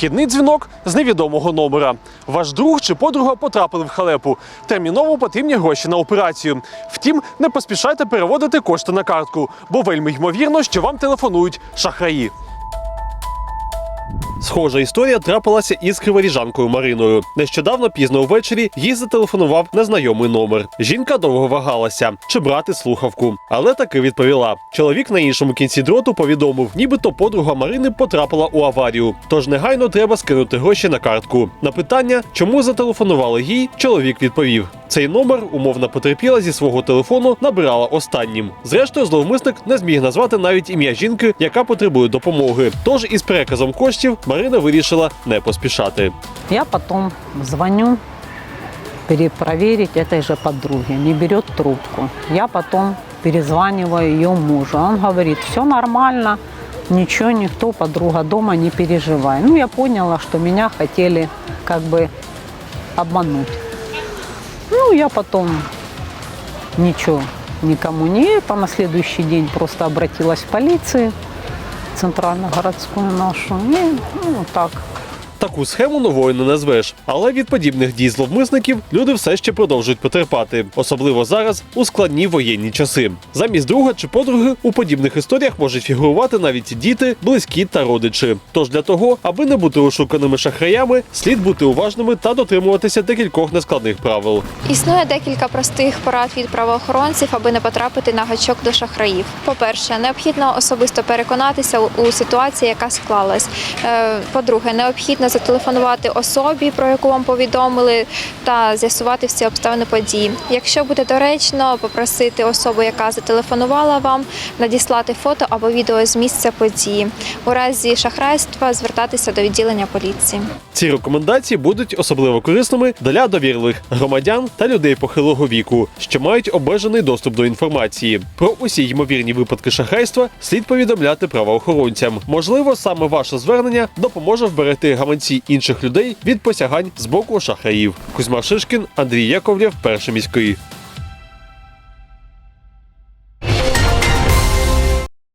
Вхідний дзвінок з невідомого номера. Ваш друг чи подруга потрапили в халепу. Терміново потрібні гроші на операцію. Втім, не поспішайте переводити кошти на картку, бо вельми ймовірно, що вам телефонують шахраї. Схожа історія трапилася із криворіжанкою Мариною. Нещодавно пізно ввечері їй зателефонував незнайомий номер. Жінка довго вагалася, чи брати слухавку, але таки відповіла. Чоловік на іншому кінці дроту повідомив, нібито подруга Марини потрапила у аварію. Тож негайно треба скинути гроші на картку. На питання, чому зателефонували їй, чоловік відповів. Цей номер умовна потерпіла зі свого телефону набирала останнім. Зрештою, зловмисник не зміг назвати навіть ім'я жінки, яка потребує допомоги. Тож із переказом коштів Марина вирішила не поспішати. Я потом звоню перепроверить этой же подруге, не берет трубку. Я потом перезваниваю ее мужу. Он говорит, все нормально, ничего, никто, подруга дома, не переживай. Ну, я поняла, что меня хотели как бы обмануть. Ну, я потом ничего никому не это. На следующий день просто обратилась в полицию, центрально-городскую нашу. И, ну, так, Таку схему новою не назвеш, але від подібних дій зловмисників люди все ще продовжують потерпати, особливо зараз у складні воєнні часи. Замість друга чи подруги у подібних історіях можуть фігурувати навіть діти, близькі та родичі. Тож для того, аби не бути ошуканими шахраями, слід бути уважними та дотримуватися декількох нескладних правил. Існує декілька простих порад від правоохоронців, аби не потрапити на гачок до шахраїв. По-перше, необхідно особисто переконатися у- ситуації, яка склалась. Е, По-друге, необхідно зателефонувати особі, про яку вам повідомили, та з'ясувати всі обставини події. Якщо буде доречно, попросити особу, яка зателефонувала вам, надіслати фото або відео з місця події. У разі шахрайства звертатися до відділення поліції. Ці рекомендації будуть особливо корисними для довірливих громадян та людей похилого віку, що мають обмежений доступ до інформації. Про усі ймовірні випадки шахрайства слід повідомляти правоохоронцям. Можливо, саме ваше звернення допоможе вберегти гаманці інших людей від посягань з боку шахраїв. Кузьма Шишкін, Андрій Яковлєв, перший міський.